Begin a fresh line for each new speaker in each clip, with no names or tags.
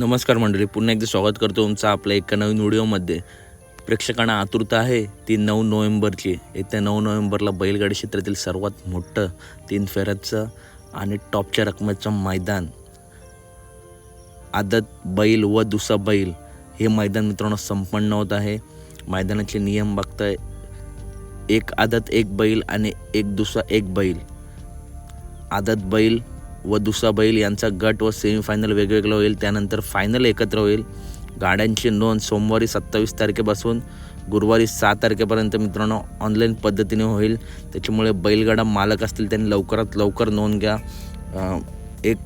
नमस्कार मंडळी पुन्हा एकदा स्वागत करतो तुमचं आपल्या एका नवीन व्हिडिओमध्ये. प्रेक्षकांना आतुरता आहे ती नऊ नोव्हेंबरची. येत्या नऊ नोव्हेंबरला बैलगाडी क्षेत्रातील सर्वात मोठं तीन फेऱ्याचं आणि टॉपच्या रकमेचं मैदान. आदत बैल व दुसरा बैल हे मैदान मित्रांनो संपन्न होत आहे. मैदानाचे नियम बघताय एक आदत एक बैल आणि एक दुसरा एक बैल. आदत बैल व दुसरा बैल यांचा गट व सेमीफायनल वेगवेगळं होईल. त्यानंतर फायनल एकत्र होईल. गाड्यांची नोंद सोमवारी सत्तावीस तारखेपासून गुरुवारी सहा तारखेपर्यंत मित्रांनो ऑनलाईन पद्धतीने होईल. त्याच्यामुळे बैलगाडा मालक असतील त्यांनी लवकरात लवकर नोंद घ्या. एक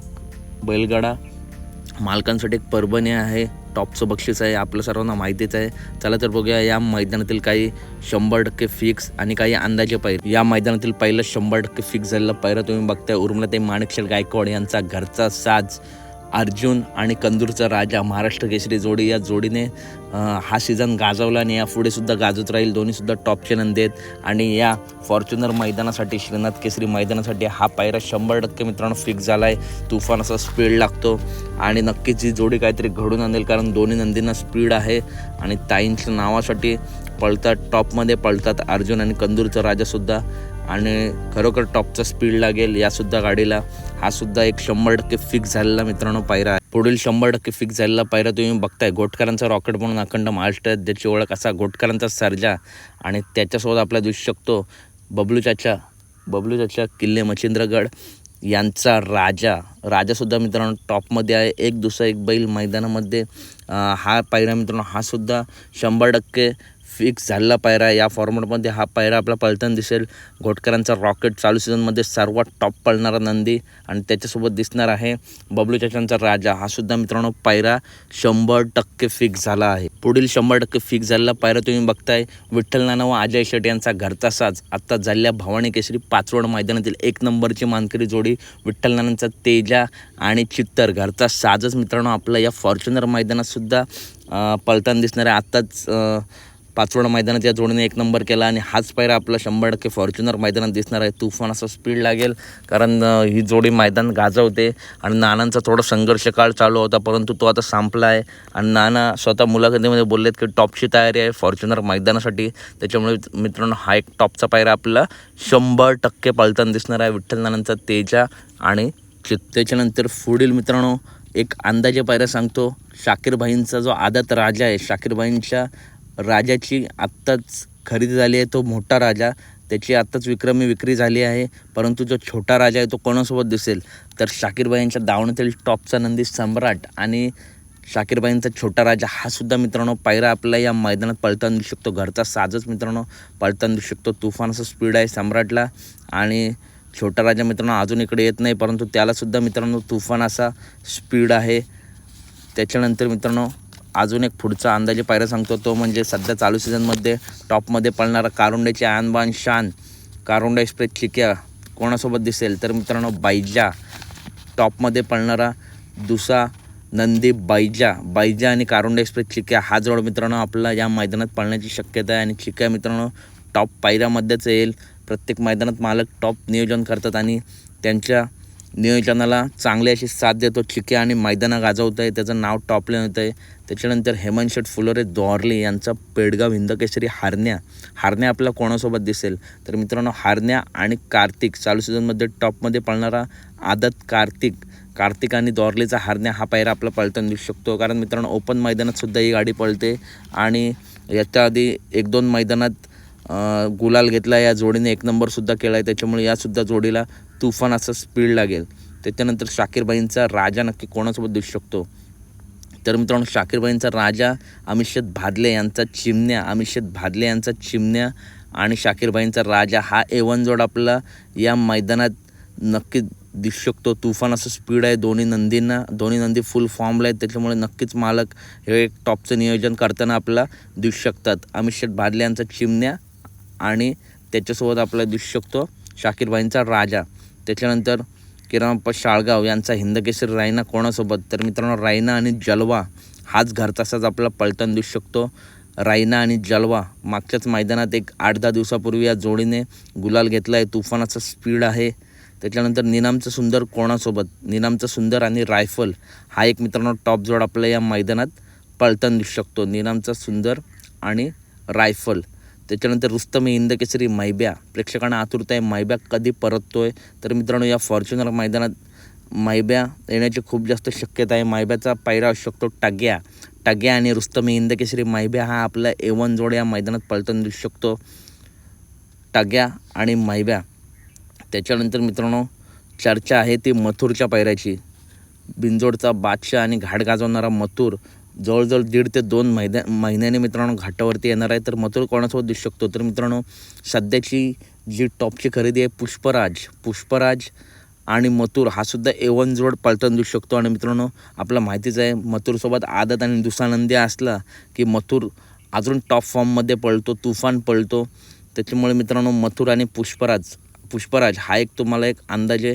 बैलगाडा मालकांसाठी एक परभणी आहे. टॉपचं बक्षीस आहे आपलं सर्वांना माहितीच आहे. चला तर बघूया या मैदानातील काही शंभर टक्के फिक्स आणि काही अंदाजे पैर. या मैदानातील पहिलं शंभर टक्के फिक्स झालेलं पायरं तुम्ही बघताय. उर्मिला ते माणिकशेल गायकवाड यांचा घरचा साज. अर्जुन आणि कंदूरचा राजा महाराष्ट्र केसरी जोडी या जोडीने हा सीझन गाजवला आणि यापुढे सुद्धा गाजत राहील. दोन्हीसुद्धा टॉपचे नंदी आहेत आणि या फॉर्च्युनर मैदानासाठी श्रीनाथ केसरी मैदानासाठी हा पायरा शंभर टक्के मित्रांनो फिक्स झाला आहे तुफान असा स्पीड लागतो आणि नक्कीच ही जोडी काहीतरी घडून आणेल कारण दोन्ही नंदींना स्पीड आहे आणि ताईंच्या नावासाठी पळतात टॉपमध्ये पळतात अर्जुन आणि कंदूरचा राजासुद्धा आणि खरोखर टॉपचा स्पीड लागेल यासुद्धा गाडीला. हा सुद्धा एक शंभर टक्के फिक्स झालेला मित्रांनो पायरा आहे. पुढील शंभर टक्के फिक्स झालेला पायरा तुम्ही बघताय. गोटकरांचा रॉकेट म्हणून अखंड महाराष्ट्र ज्याची ओळख असा गोटकरांचा सर्जा. आणि त्याच्यासोबत आपल्याला दिसू शकतो बबलू चाचा. बबलू चाचा किल्ले मच्छिंद्रगड यांचा राजा. राजासुद्धा मित्रांनो टॉपमध्ये आहे. एक दुसरा एक बैल मैदानामध्ये हा पायरा मित्रांनो हा सुद्धा शंभर टक्के फिक्स झालेला पायरा या फॉर्मॅटमध्ये हा पायरा आपला पळताना दिसेल. घोटकरांचा रॉकेट चालू सीझनमध्ये सर्वात टॉप पळणारा नंदी आणि त्याच्यासोबत दिसणार आहे बबलू चाचांचा राजा. हा सुद्धा मित्रांनो पायरा शंभर टक्के फिक्स झाला आहे. पुढील शंभर टक्के फिक्स झालेला पायरा तुम्ही बघताय. विठ्ठल नाना व अजय शेट यांचा घरचा साज. आत्ता झालेल्या भवानी केसरी पाचवड मैदानातील एक नंबरची मानकरी जोडी विठ्ठल नानांचा तेजा आणि चित्तर. घरचा साजच मित्रांनो आपला या फॉर्च्युनर मैदानात सुद्धा दिसणार आहे. आत्ताच पाचवडा मैदानात या जोडीने एक नंबर केला आणि हाच पायरा आपला शंभर टक्के फॉर्च्युनर मैदानात दिसणार आहे. तुफान असा स्पीड लागेल कारण ही जोडी मैदान गाजवते आणि नानांचा थोडा संघर्ष काळ चालू होता परंतु तो आता संपला आहे आणि नाना स्वतः मुलाखतीमध्ये बोललेत की टॉपची तयारी आहे फॉर्च्युनर मैदानासाठी. त्याच्यामुळे मित्रांनो हा एक टॉपचा पायरा आपला शंभर टक्के पळताना दिसणार आहे. विठ्ठल नानांचा तेजा आणि त्याच्यानंतर पुढील मित्रांनो एक अंदाजे पायऱ्या सांगतो शाकीरबाईंचा जो आदत राजा आहे शाकीरबाईंच्या राजाची आत्ताच खरेदी झाली आहे तो मोठा राजा. त्याची आत्ताच विक्रमी विक्री झाली आहे परंतु जो छोटा राजा आहे तो कोणासोबत दिसेल? तर शाकीरबाईंच्या दावणीतील टॉपचा नंदी सम्राट आणि शाकीरबाईंचा छोटा राजा हा सुद्धा मित्रांनो पायरा आपल्या या मैदानात पळताना दिसू शकतो. घरचा साजच मित्रांनो पळताना दिसू शकतो. तुफान स्पीड आहे सम्राटला आणि छोटा राजा मित्रांनो अजून इकडे येत नाही परंतु त्यालासुद्धा मित्रांनो तुफान असा स्पीड आहे. त्याच्यानंतर मित्रांनो अजून एक पुढचा अंदाजे पायरा सांगतो तो म्हणजे सध्या चालू सीझनमध्ये टॉपमध्ये पळणारा कारुंड्याची आनबान शान कारुंडा एक्सप्रेस चिक्या कोणासोबत दिसेल? तर मित्रांनो बायजा टॉपमध्ये पळणारा दुसरा नंदी बायजा बायजा आणि कारुंडा एक्सप्रेस चिक्या हा जोड मित्रांनो आपला या मैदानात पळण्याची शक्यता आहे आणि चिक्या मित्रांनो टॉप पायऱ्यामध्येच येईल. प्रत्येक मैदानात मालक टॉप नियोजन करतात आणि त्यांच्या नियोजनाला चांगली अशी साथ देतो. चिके आणि मैदानं गाजवत आहे त्याचं नाव टॉपले होतं आहे त्याच्यानंतर हेमंत शेठ फुलोरे दोरले यांचा पेडगाव हिंदकेसरी हारण्या. हारण्या आपला कोणासोबत दिसेल? तर मित्रांनो हारण्या आणि कार्तिक. चालू सीझनमध्ये टॉपमध्ये पळणारा आदत कार्तिक. कार्तिक आणि दोरलेचा हारण्या हा पायरा आपला पळताना दिसू शकतो. कारण मित्रांनो ओपन मैदानात सुद्धा ही गाडी पळते. आणि याच्या आधी एक दोन मैदानात गुलाल घेतला या जोडीने एक नंबरसुद्धा केला आहे त्याच्यामुळे यासुद्धा जोडीला तुफान असं स्पीड लागेल. त्याच्यानंतर शाकीरबाईंचा राजा नक्की कोणासोबत दिसू शकतो? तर मित्रांनो शाकीरबाईंचा राजा अमिषेत भादले यांचा चिमण्या अमिषेत भादले यांचा चिमण्या आणि शाकीरबाईंचा राजा हा एवन जोड आपला या मैदानात नक्की दिसू शकतो. तुफान असं स्पीड आहे दोन्ही नंदींना दोन्ही नंदी फुल फॉर्मला आहेत. त्याच्यामुळे नक्कीच मालक हे एक टॉपचं नियोजन करताना आपला दिसू शकतात. अमिषेत भादले यांचा चिमण्या आणि त्याच्यासोबत आपल्याला दिसू शकतो शाकीरबाईंचा राजा. त्याच्यानंतर किरणप्पा शाळगाव यांचा हिंदकेसरी रायना कोणासोबत? तर मित्रांनो रायना आणि जलवा हाच घरचा असाच आपल्याला पलटण दिसू शकतो. रायना आणि जलवा मागच्याच मैदानात एक आठ दहा दिवसापूर्वी या जोडीने गुलाल घेतला आहे तुफानाचा स्पीड आहे. त्याच्यानंतर निनामचं सुंदर कोणासोबत? निनामचं सुंदर आणि रायफल हा एक मित्रांनो टॉप जोड आपल्या या मैदानात पलटण दिसू शकतो. निनामचा सुंदर आणि रायफल. त्याच्यानंतर रुस्तमी हिंद केसरी मैब्या. प्रेक्षकांना आतुरता आहे. मैब्या कधी परततोय? तर मित्रांनो या फॉर्च्युनर मैदानात मैब्या येण्याची खूप जास्त शक्यता आहे. मैब्याचा पायरा असू शकतो टाग्या. टाग्या आणि रुस्तमी हिंद केसरी मैब्या हा आपला ए वन जोड या मैदानात पळताना देऊ शकतो. टाग्या आणि मैब्या. त्याच्यानंतर मित्रांनो चर्चा आहे ती मथुरच्या पायऱ्याची. बिंजोडचा बादशाह आणि घाट गाजवणारा मथुर. जवळजवळ दीड ते दोन महिन्या महिन्याने मित्रांनो घाटावरती येणार आहे. तर मथुर कोणासोबत दिसू शकतो? तर मित्रांनो सध्याची जी टॉपची खरेदी आहे पुष्पराज पुष्पराज आणि मथुर हा सुद्धा एवन जोड पलटण देऊ शकतो. आणि मित्रांनो आपला माहितीच आहे मथुरसोबत आदत आणि दुसानंदी असला की मथुर अजून टॉप फॉर्ममध्ये पळतो तुफान पळतो त्याच्यामुळे मित्रांनो मथुर आणि पुष्पराज पुष्पराज हा एक तुम्हाला एक अंदाजे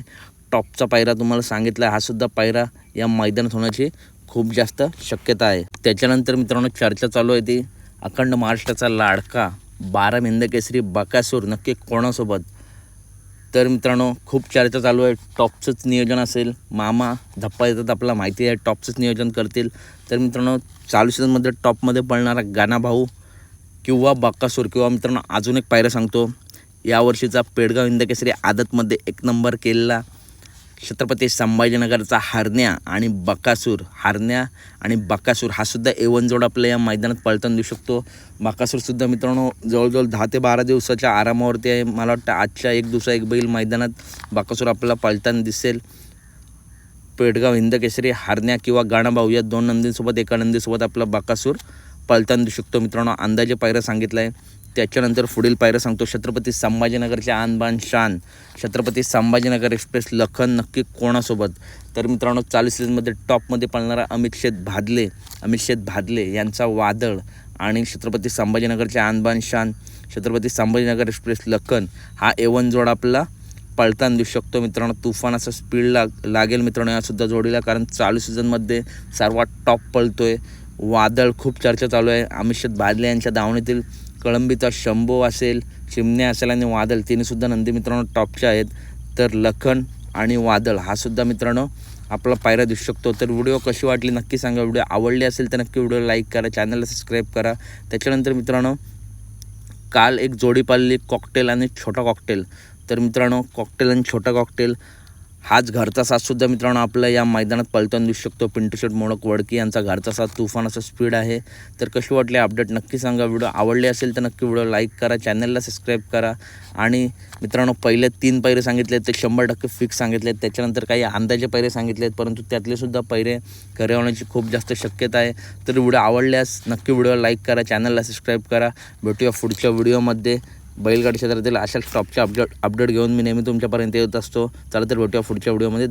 टॉपचा पायरा तुम्हाला सांगितला आहे. हा सुद्धा पायरा या मैदानात होण्याची खूप जास्त शक्यता आहे. त्याच्यानंतर मित्रांनो चर्चा चालू आहे ती. अखंड महाराष्ट्राचा लाडका बारा मिंद केसरी बकासूर नक्की कोणासोबत? तर मित्रांनो खूप चर्चा चालू आहे. टॉपचंच नियोजन असेल. मामा धप्पा येतात आपल्याला माहिती आहे टॉपचंच नियोजन करतील. तर मित्रांनो चालू सीझनमध्ये टॉपमध्ये पळणारा गाणा भाऊ किंवा बक्कासूर किंवा मित्रांनो अजून एक पायऱ्या सांगतो. यावर्षीचा पेडगाव हिंदकेसरी आदतमध्ये एक नंबर केलेला छत्रपती संभाजीनगरचा हरण्या आणि बकासूर हरण्या आणि बकासूर हा सुद्धा ए वन जोड आपल्या या मैदानात पळताना देऊ शकतो. बकासूरसुद्धा मित्रांनो जवळजवळ दहा ते बारा दिवसाच्या आरामावरती आहे. मला वाटतं आजच्या एक दिवसा एक बैल मैदानात बकासूर आपल्याला पळताना दिसेल. पेडगाव हिंदकेसरी हरण्या किंवा गाणाभाऊ या दोन नंदींसोबत एका नंदीसोबत आपला बाकासूर पळताना देऊ शकतो. मित्रांनो अंदाजे पायऱ्या सांगितलं आहे त्याच्यानंतर पुढील पायऱ्या सांगतो. छत्रपती संभाजीनगरच्या आणबान शान छत्रपती संभाजीनगर एक्सप्रेस लखन नक्की कोणासोबत? तर मित्रांनो चालू सीझनमध्ये टॉपमध्ये पळणारा अमित शेत भादले अमित शेत भादले यांचा वादळ आणि छत्रपती संभाजीनगरच्या आणबान शान छत्रपती संभाजीनगर एक्सप्रेस लखन हा एवन जोड आपला पळताना देऊ शकतो. मित्रांनो तुफान असा स्पीड लाग लागेल मित्रांनो यासुद्धा जोडीला कारण चालू सीझनमध्ये सर्वात टॉप पळतो आहे वादळ खूप चर्चा चालू आहे. अमित भादले यांच्या दावणीतील कळंबीचा शंभो असेल चिमण्या असेल आणि वादळ. तिन्हीसुद्धा नंदी मित्रांनो टॉपचे आहेत. तर लखन आणि वादळ हा सुद्धा मित्रांनो आपला पायरा दिसू शकतो. तर व्हिडिओ कशी वाटली नक्की सांगा. व्हिडिओ आवडली असेल तर नक्की व्हिडिओ लाईक करा. चॅनलला सबस्क्राईब करा. त्याच्यानंतर मित्रांनो काल एक जोडी पाळली कॉकटेल आणि छोटा कॉकटेल तर मित्रांनो कॉकटेल आणि छोटा कॉकटेल हाच घरचा साथसुद्धा मित्रांनो आपल्या या मैदानात पलटण दिसू शकतो. पिंटू शेट मोडक वडकी यांचा घरचा साथ तुफान असा स्पीड आहे. तर कशी वाटली अपडेट नक्की सांगा. व्हिडिओ आवडले असेल तर नक्की व्हिडिओ लाईक करा. चॅनलला सबस्क्राईब करा. आणि मित्रांनो पहिले तीन पैरे सांगितले ते शंभर टक्के फिक्स सांगितले त्याच्यानंतर काही अंदाजे पैरे सांगितले आहेत परंतु त्यातले सुद्धा पैरे खरे होण्याची खूप जास्त शक्यता आहे. तर व्हिडिओ आवडल्यास नक्की व्हिडिओ लाईक करा. चॅनलला सबस्क्राईब करा. भेटूया पुढच्या व्हिडिओमध्ये बैलगाडी क्षेत्रातील अशा स्टॉपचे अपडेट अपडेट घेऊन मी नेहमी तुमच्यापर्यंत येत असतो. चला तर भेटूया पुढच्या व्हिडिओमध्ये